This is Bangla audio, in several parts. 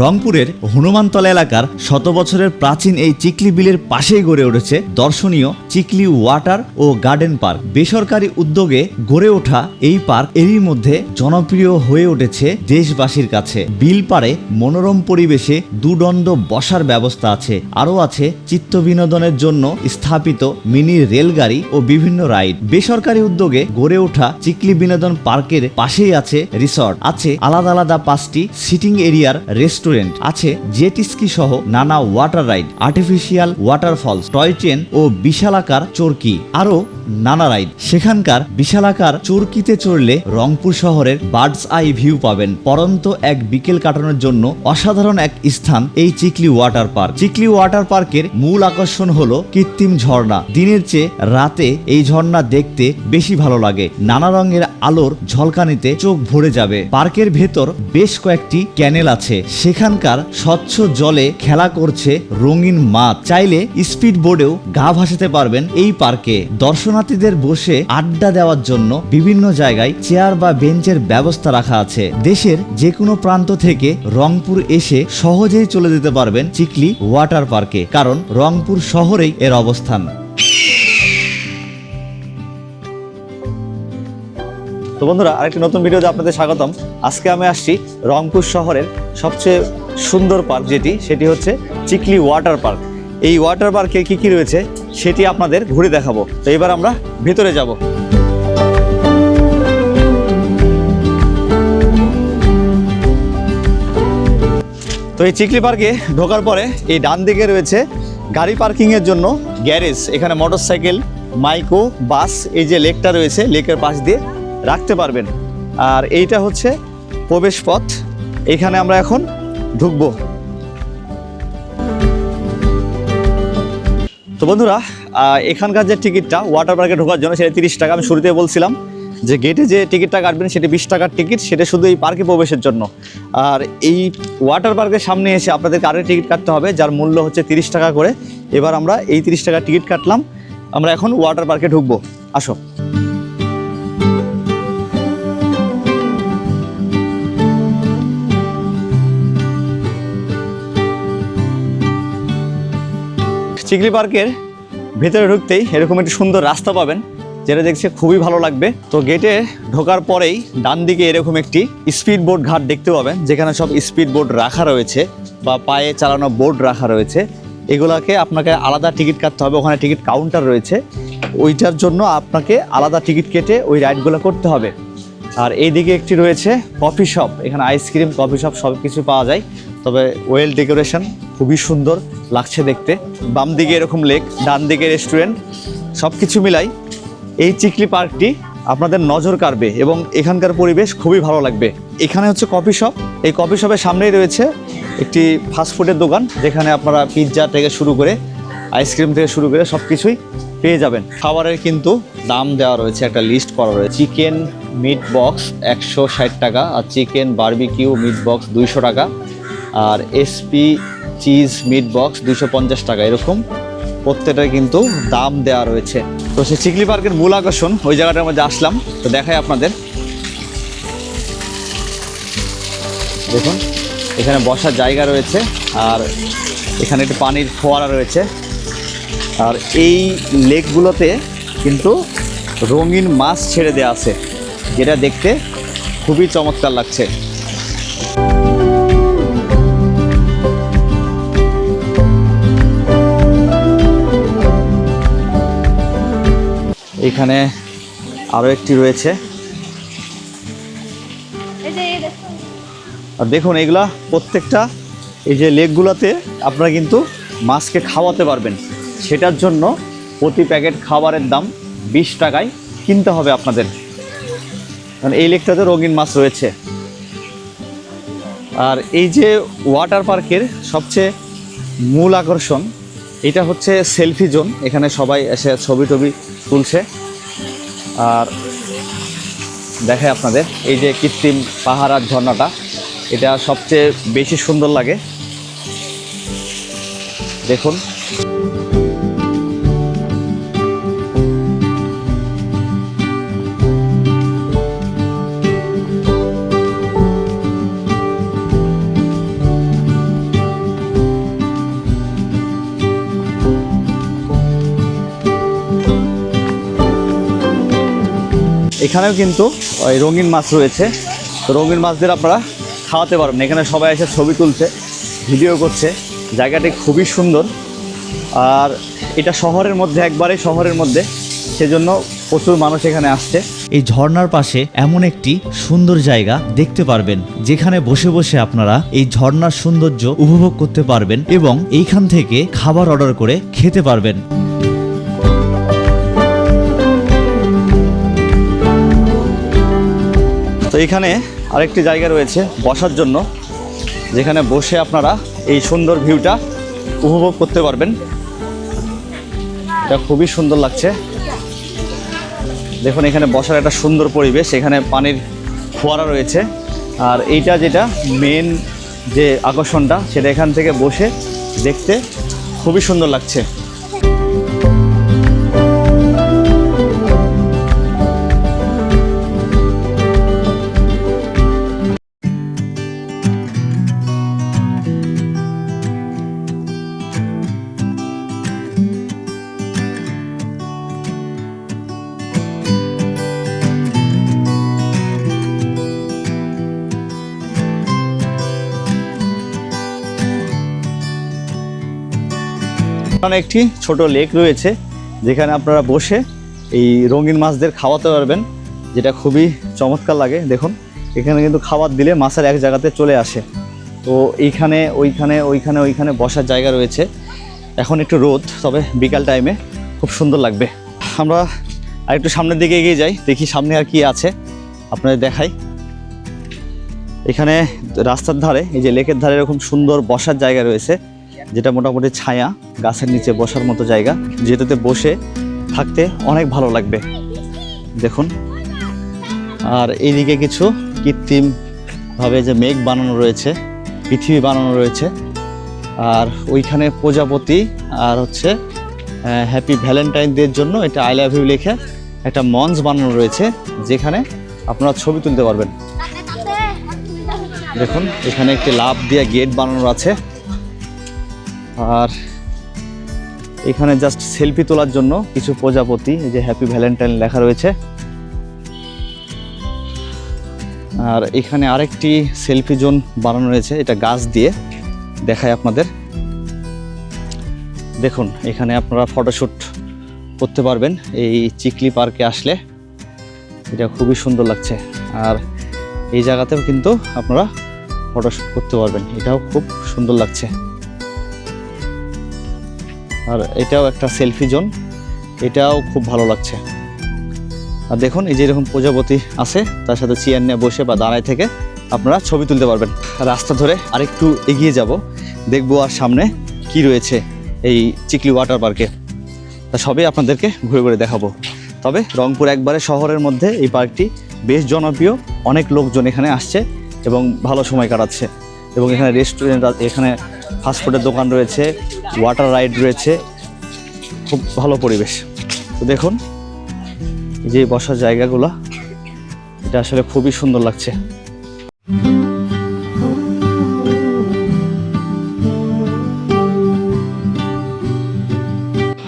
রংপুরের হনুমানতলা এলাকার শত বছরের প্রাচীন এই চিকলি বিলের পাশেই গড়ে উঠেছে দর্শনীয় চিকলি ওয়াটার ও গার্ডেন পার্ক। বেসরকারি উদ্যোগে গড়ে ওঠা এই পার্ক এরই মধ্যে জনপ্রিয় হয়ে উঠেছে দেশবাসীর কাছে। বিল পাড়ে মনোরম পরিবেশে দুদণ্ড বসার ব্যবস্থা আছে। আরও আছে চিত্ত বিনোদনের জন্য স্থাপিত মিনি রেলগাড়ি ও বিভিন্ন রাইড। বেসরকারি উদ্যোগে গড়ে ওঠা চিকলি বিনোদন পার্কের পাশেই আছে রিসর্ট। আছে আলাদা আলাদা পাঁচটি সিটিং এরিয়ার রেস্টুরেন্ট আছে জেট স্কি সহ নানা water ride, artificial waterfalls, toy train ও বিশালাকার চরকি, আরও নানা রাইড। সেখানকার বিশালাকার চরকিতে চড়লে রংপুর শহরের বার্ডস আই ভিউ পাবেন। পরন্ত এক বিকেল কাটানোর জন্য অসাধারণ এক স্থান, এই Chikli water park. Chikli water পার্কের মূল আকর্ষণ হলো কৃত্রিম ঝর্ণা। দিনের চেয়ে রাতে এই ঝর্ণা দেখতে বেশি ভালো লাগে। নানা রঙের আলোর ঝলকানিতে চোখ ভরে যাবে। পার্কের ভেতর বেশ কয়েকটি ক্যানেল আছে। সেখানকার স্বচ্ছ জলে খেলা করছে রঙিন মাছ চাইলে স্পিড বোর্ডেও গা ভাসাতে পারবেন এই পার্কে। দর্শনার্থীদের বসে আড্ডা দেওয়ার জন্য বিভিন্ন জায়গায় চেয়ার বা বেঞ্চের ব্যবস্থা রাখা আছে। দেশের যে কোনো প্রান্ত থেকে রংপুর এসে সহজেই চলে যেতে পারবেন চিকলি ওয়াটার পার্কে। কারণ রংপুর শহরেই এর অবস্থান। তো বন্ধুরা, আরেকটি নতুন ভিডিওতে আপনাদের স্বাগতম। আজকে আমি আসছি রংপুর শহরের সবচেয়ে সুন্দর পার্ক যেটি, সেটি হচ্ছে চিকলি ওয়াটার পার্ক। এই ওয়াটার পার্কে কী কী রয়েছে, সেটি আপনাদের ঘুরে দেখাবো। তো এবার আমরা ভেতরে যাব। তো এই চিকলি পার্কে ঢোকার পরে এই ডান দিকে রয়েছে গাড়ি পার্কিংয়ের জন্য গ্যারেজ, এখানে মোটরসাইকেল মাইক্রো বাস, এই যে লেকটা রয়েছে, লেকের পাশ দিয়ে রাখতে পারবেন। আর এইটা হচ্ছে প্রবেশ পথ এখানে আমরা এখন ঢুকবো। তো বন্ধুরা এখানকার যে টিকিটটা ওয়াটার পার্কে ঢোকার জন্য সেটা তিরিশ টাকা, আমি শুরুতে বলছিলাম যে গেটে যে টিকিটটা কাটবেন সেটি বিশ টাকার টিকিট, সেটা শুধু এই পার্কে প্রবেশের জন্য। আর এই ওয়াটার পার্কের সামনে এসে আপনাদের আরেক টিকিট কাটতে হবে, যার মূল্য হচ্ছে তিরিশ টাকা করে। এবার আমরা এই তিরিশ টাকার টিকিট কাটলাম। আমরা এখন ওয়াটার পার্কে ঢুকবো। আসো। চিকলি পার্কের ভেতরে ঢুকতেই এরকম একটি সুন্দর রাস্তা পাবেন, যেটা দেখছে খুবই ভালো লাগবে। তো গেটে ঢোকার পরেই ডান দিকে এরকম একটি স্পিড বোট ঘাট দেখতে পাবেন, যেখানে সব স্পিড বোট রাখা রয়েছে বা পায়ে চালানো বোট রাখা রয়েছে। এগুলাকে আপনাকে আলাদা টিকিট কাটতে হবে, ওখানে টিকিট কাউন্টার রয়েছে। ওইটার জন্য আপনাকে আলাদা টিকিট কেটে ওই রাইডগুলো করতে হবে। আর এইদিকে একটি রয়েছে কফি শপ এখানে আইসক্রিম কফি শপ সব কিছু পাওয়া যায়। তবে ওয়েল ডেকোরেশন খুবই সুন্দর লাগছে দেখতে। বাম দিকে এরকম লেক, ডান দিকে রেস্টুরেন্ট সব কিছু মিলাই এই চিকলি পার্কটি আপনাদের নজর কাড়বে এবং এখানকার পরিবেশ খুবই ভালো লাগবে। এখানে হচ্ছে কফি শপ। এই কফি শপের সামনেই রয়েছে একটি ফাস্টফুডের দোকান, যেখানে আপনারা পিৎজা থেকে শুরু করে আইসক্রিম থেকে শুরু করে সব কিছুই পেয়ে যাবেন। খাবারের কিন্তু দাম দেওয়া রয়েছে, একটা লিস্ট করা রয়েছে। চিকেন মিট বক্স একশো ষাট টাকা আর চিকেন বারবিকিউ মিট বক্স দুইশো টাকা। আর এসপি চিজ মিট বক্স দুশো পঞ্চাশ টাকা, এরকম। প্রত্যেকটার কিন্তু দাম দেওয়া রয়েছে। তো সে চিকলি পার্কের মূল আকর্ষণ, ওই জায়গাটার মধ্যে আসলাম। তো দেখাই আপনাদের। দেখুন, এখানে বসার জায়গা রয়েছে, আর এখানে একটি পানির ফোয়ারা রয়েছে। আর এই লেকগুলোতে কিন্তু রঙিন মাছ ছেড়ে দেওয়া আছে, যেটা দেখতে খুবই চমৎকার লাগছে। এখানে আরও একটি রয়েছে। আর দেখুন এগুলা প্রত্যেকটা এই যে লেকগুলোতে আপনারা কিন্তু মাছকে খাওয়াতে পারবেন। সেটার জন্য প্রতি প্যাকেট খাবারের দাম বিশ টাকায় কিনতে হবে আপনাদের। কারণ এই লেকটাতে রঙিন মাছ রয়েছে। আর এই যে ওয়াটার পার্কের সবচেয়ে মূল আকর্ষণ এটা হচ্ছে সেলফি জোন, এখানে সবাই এসে ছবি টবি তুলছে। আর দেখায় আপনাদের, এই যে কৃত্রিম পাহাড় আর ঝর্ণাটা, এটা সবচেয়ে বেশি সুন্দর লাগে। দেখুন। এখানেও কিন্তু ওই রঙিন মাছ রয়েছে। তো রঙিন মাছদের আপনারা খাওয়াতে পারবেন। এখানে সবাই এসে ছবি তুলছে, ভিডিও করছে। জায়গাটি খুবই সুন্দর। আর এটা শহরের মধ্যে, একবারে শহরের মধ্যে। সেজন্য প্রচুর মানুষ এখানে আসছে। এই ঝর্ণার পাশে এমন একটি সুন্দর জায়গা দেখতে পারবেন, যেখানে বসে বসে আপনারা এই ঝর্ণার সৌন্দর্য উপভোগ করতে পারবেন এবং এইখান থেকে খাবার অর্ডার করে খেতে পারবেন। তো এখানে আরেকটি জায়গা রয়েছে বসার জন্য, যেখানে বসে আপনারা এই সুন্দর ভিউটা উপভোগ করতে পারবেন। এটা খুবই সুন্দর লাগছে। দেখুন, এখানে বসার একটা সুন্দর পরিবেশ, এখানে পানির ফোয়ারা রয়েছে। আর এইটা যেটা মেন যে আকর্ষণটা, সেটা এখান থেকে বসে দেখতে খুবই সুন্দর লাগছে। এখানে একটি ছোট লেক রয়েছে, যেখানে আপনারা বসে এই রঙিন মাছদের খাওয়াতে পারবেন, যেটা খুবই চমৎকার লাগে, দেখুন। এখানে কিন্তু খাবার দিলে মাছের এক জায়গাতে চলে আসে। তো এইখানে, ওইখানে ওইখানে ওইখানে বসার জায়গা রয়েছে। এখন একটু রোদ, তবে বিকাল টাইমে খুব সুন্দর লাগবে। আমরা আর একটু সামনের দিকে এগিয়ে যাই, দেখি সামনে আর কি আছে। আপনাদের দেখাই। এখানে রাস্তার ধারে, এই যে লেকের ধারে এরকম সুন্দর বসার জায়গা রয়েছে। যেটা মোটামুটি ছায়া, গাছের নিচে বসার মতো জায়গা। যেটাতে বসে থাকতে অনেক ভালো লাগবে। দেখুন। আর এইদিকে কিছু কৃত্রিম ভাবে যে মেঘ বানানো রয়েছে, পৃথিবী বানানো রয়েছে। আর ওইখানে প্রজাপতি আর হচ্ছে হ্যাপি ভ্যালেন্টাইন ডের জন্য এটা আই লাভ ইউ লিখে একটা মঞ্চ বানানো রয়েছে, যেখানে আপনারা ছবি তুলতে পারবেন। দেখুন, এখানে একটি লাভ দিয়ে গেট বানানো আছে। আর এখানে জাস্ট সেলফি তোলার জন্য কিছু প্রজাপতি, এই যে হ্যাপি ভ্যালেন্টাইন লেখা রয়েছে। আর এখানে আরেকটি সেলফি জোন বানানো রয়েছে, এটা গাছ দিয়ে। দেখায় আপনাদের। দেখুন, এখানে আপনারা ফটোশ্যুট করতে পারবেন, এই চিকলি পার্কে আসলে। এটা খুবই সুন্দর লাগছে। আর এই জায়গাতেও কিন্তু আপনারা ফটোশ্যুট করতে পারবেন। এটাও খুব সুন্দর লাগছে। আর এটাও একটা সেলফি জোন এটাও খুব ভালো লাগছে। আর দেখুন, এই যে এরকম প্রজাপতি আছে, তার সাথে চেয়ার নিয়ে বসে বা দাঁড়ায় থেকে আপনারা ছবি তুলতে পারবেন। রাস্তা ধরে আরেকটু এগিয়ে যাব, দেখব আর সামনে কি রয়েছে এই চিকলি ওয়াটার পার্কে তা সবই আপনাদেরকে ঘুরে ঘুরে দেখাবো। তবে রংপুর একবারে শহরের মধ্যে এই পার্কটি বেশ জনপ্রিয়, অনেক লোকজন এখানে আসছে এবং ভালো সময় কাটাচ্ছে। এবং এখানে রেস্টুরেন্ট এখানে ফাস্টফুডের দোকান রয়েছে ওয়াটার রাইড রয়েছে, খুব ভালো পরিবেশ। তো দেখুন, যে বসার জায়গাগুলো, এটা আসলে খুবই সুন্দর লাগছে।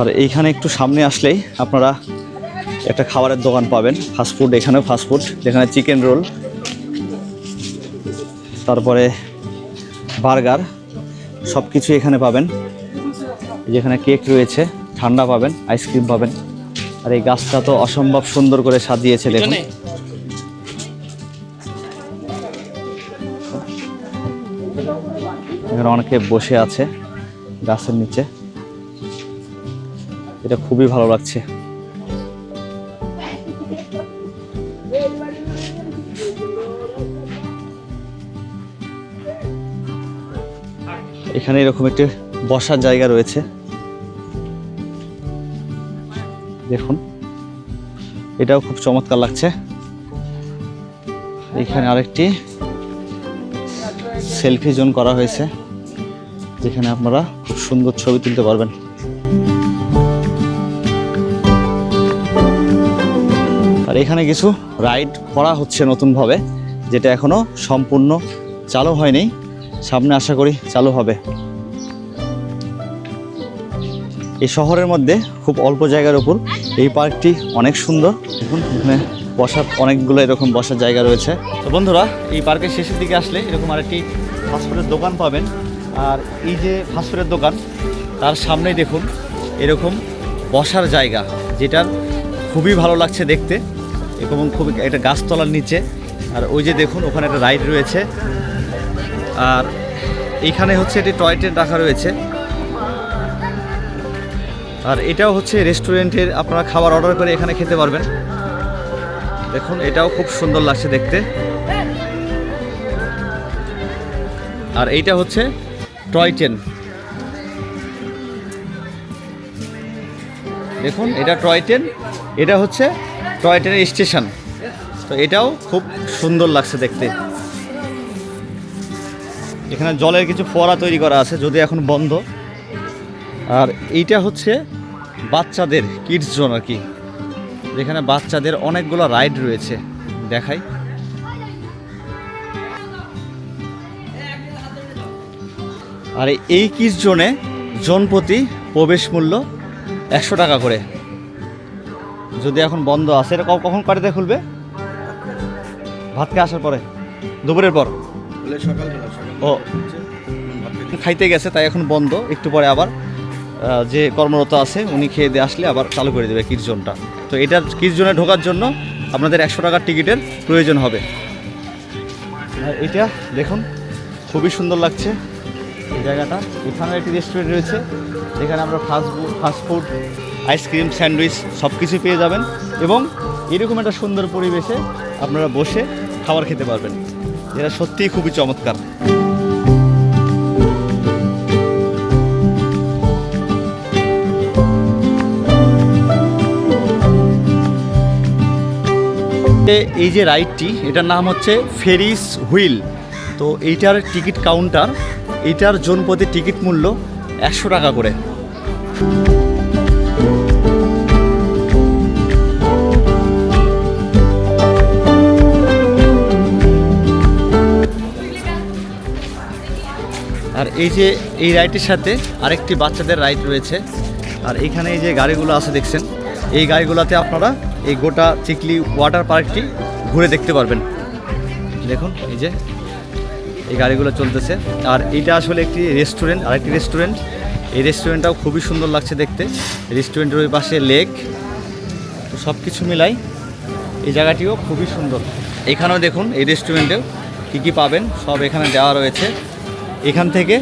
আর এইখানে একটু সামনে আসলেই আপনারা একটা খাবারের দোকান পাবেন ফাস্টফুড এখানেও ফাস্টফুড যেখানে চিকেন রোল তারপরে বার্গার সব কিছু এখানে পাবেন। যেখানে কেক রয়েছে ঠান্ডা পাবেন আইসক্রিম পাবেন। আর এই গাছটা তো অসম্ভব সুন্দর করে সাজিয়েছে দেখুন। এখানে অনেকে বসে আছে গাছের নিচে। এটা খুবই ভালো লাগছে। এখানে এরকম একটি বসার জায়গা রয়েছে। দেখুন, এটাও খুব চমৎকার লাগছে। এখানে আরেকটি সেলফি জোন করা হয়েছে, যেখানে আপনারা খুব সুন্দর ছবি তুলতে পারবেন। আর এখানে কিছু রাইড করা হচ্ছে নতুনভাবে, যেটা এখনও সম্পূর্ণ চালু হয়নি। সামনে আশা করি চালু হবে। এই শহরের মধ্যে খুব অল্প জায়গার উপর এই পার্কটি অনেক সুন্দর। দেখুন, এখানে বসার অনেকগুলো এরকম বসার জায়গা রয়েছে। তো বন্ধুরা, এই পার্কের শেষের দিকে আসলে এরকম আরেকটি ফাস্টফুডের দোকান পাবেন। আর এই যে ফাস্টফুডের দোকান, তার সামনেই দেখুন এরকম বসার জায়গা, যেটার খুবই ভালো লাগছে দেখতে। এবং খুবই একটা গাছতলার নিচে। আর ওই যে দেখুন, ওখানে একটা রাইড রয়েছে। আর এইখানে হচ্ছে একটি টয় ট্রেন রাখা রয়েছে। আর এটাও হচ্ছে রেস্টুরেন্টের আপনারা খাবার অর্ডার করে এখানে খেতে পারবেন। দেখুন, এটাও খুব সুন্দর লাগছে দেখতে। আর এইটা হচ্ছে টয় ট্রেন দেখুন, এটা টয় ট্রেন এটা হচ্ছে টয় ট্রেনের স্টেশন তো এটাও খুব সুন্দর লাগছে দেখতে। এখানে জলের কিছু ফোয়ারা তৈরি করা আছে, যদি এখন বন্ধ। আর এইটা হচ্ছে বাচ্চাদের কিডস জোন আর কি। যেখানে বাচ্চাদের অনেকগুলো রাইড রয়েছে, দেখাই। আর এই কিডস জোনে জন প্রতি প্রবেশ মূল্য একশো টাকা করে। যদি এখন বন্ধ আছে, এটা কখন কটাতে খুলবে? ভাত খেয়ে আসার পরে, দুপুরের পর। ও। খাইতে গেছে তাই এখন বন্ধ। একটু পরে আবার যে কর্মরত আছে উনি খেয়ে দিয়ে আসলে আবার চালু করে দেবে কিরজনটা। তো এটার কিরজনে ঢোকার জন্য আপনাদের একশো টাকার টিকিটের প্রয়োজন হবে। এটা দেখুন খুবই সুন্দর লাগছে এই জায়গাটা। এখানে একটি রেস্টুরেন্ট রয়েছে যেখানে আমরা ফাস্টফুড ফাস্টফুড আইসক্রিম স্যান্ডউইচ সব কিছু পেয়ে যাবেন। এবং এরকম একটা সুন্দর পরিবেশে আপনারা বসে খাবার খেতে পারবেন। যেটা সত্যিই খুবই চমৎকার। এই যে রাইডটি, এটার নাম হচ্ছে ফেরিস হুইল। তো এইটার টিকিট কাউন্টার, এইটার জন প্রতি টিকিট মূল্য একশো টাকা করে। এই যে, এই রাইডটির সাথে আরেকটি বাচ্চাদের রাইড রয়েছে। আর এখানে এই যে গাড়িগুলো আছে, দেখছেন? এই গাড়িগুলোতে আপনারা এই গোটা চিকলি ওয়াটার পার্কটি ঘুরে দেখতে পারবেন। দেখুন, এই যে, এই গাড়িগুলো চলতেছে। আর এইটা আসলে একটি রেস্টুরেন্ট, আরেকটি রেস্টুরেন্ট। এই রেস্টুরেন্টটাও খুবই সুন্দর লাগছে দেখতে। রেস্টুরেন্টের ওই পাশে লেক। তো সব কিছু মিলাই এই জায়গাটিও খুবই সুন্দর। এখানেও দেখুন, এই রেস্টুরেন্টেও কী কী পাবেন, সব এখানে দেওয়া রয়েছে। এখান থেকে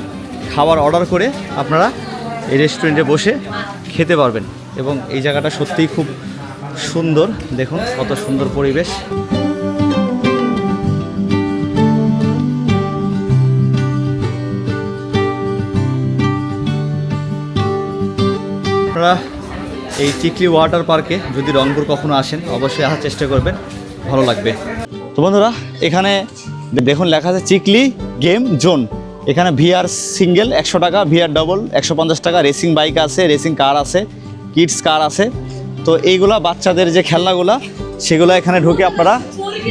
খাবার অর্ডার করে আপনারা এই রেস্টুরেন্টে বসে খেতে পারবেন। এবং এই জায়গাটা সত্যিই খুব সুন্দর। দেখুন কত সুন্দর পরিবেশ। আপনারা এই চিকলি ওয়াটার পার্কে যদি রংপুর কখনো আসেন, অবশ্যই আসার চেষ্টা করবেন। ভালো লাগবে। তো বন্ধুরা, এখানে দেখুন লেখা আছে চিকলি গেম জোন। এখানে ভিআর সিঙ্গেল একশো টাকা ভিআর ডবল একশো পঞ্চাশ টাকা রেসিং বাইক আছে রেসিং কার আছে কিডস কার আছে। তো এইগুলা বাচ্চাদের যে খেলনাগুলা, সেগুলো এখানে ঢুকে আপনারা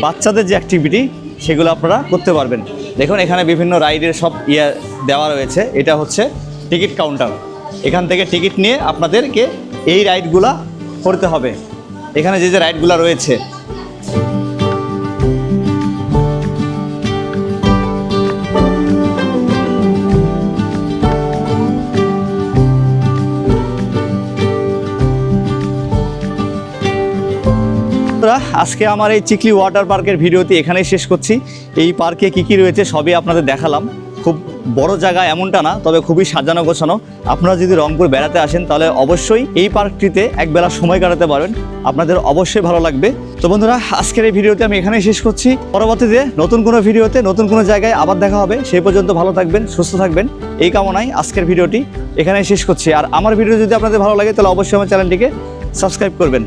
বাচ্চাদের যে অ্যাক্টিভিটি সেগুলো আপনারা করতে পারবেন। দেখুন, এখানে বিভিন্ন রাইডের সব ইয়ে দেওয়া রয়েছে। এটা হচ্ছে টিকিট কাউন্টার এখান থেকে টিকিট নিয়ে আপনাদেরকে এই রাইডগুলা করতে হবে। এখানে যে যে রাইডগুলো রয়েছে বন্ধুরা, আজকে আমার এই চিকলি ওয়াটার পার্কের ভিডিওটি এখানেই শেষ করছি। এই পার্কে কি কি রয়েছে সবই আপনাদের দেখালাম। খুব বড় জায়গা এমনটা না তবে খুবই সাজানো গোছানো। আপনারা যদি রংপুর বেড়াতে আসেন তাহলে অবশ্যই এই পার্কটিতে একবেলা সময় কাটাতে পারবেন আপনাদের অবশ্যই ভালো লাগবে। তো বন্ধুরা আজকের এই ভিডিওতে আমি এখানেই শেষ করছি। পরবর্তীতে নতুন কোনো ভিডিওতে নতুন কোনো জায়গায় আবার দেখা হবে। সেই পর্যন্ত ভালো থাকবেন সুস্থ থাকবেন। এই কামনায় আজকের ভিডিওটি এখানেই শেষ করছি। আর আমার ভিডিও যদি আপনাদের ভালো লাগে তাহলে অবশ্যই আমার চ্যানেলটিকে সাবস্ক্রাইব করবেন।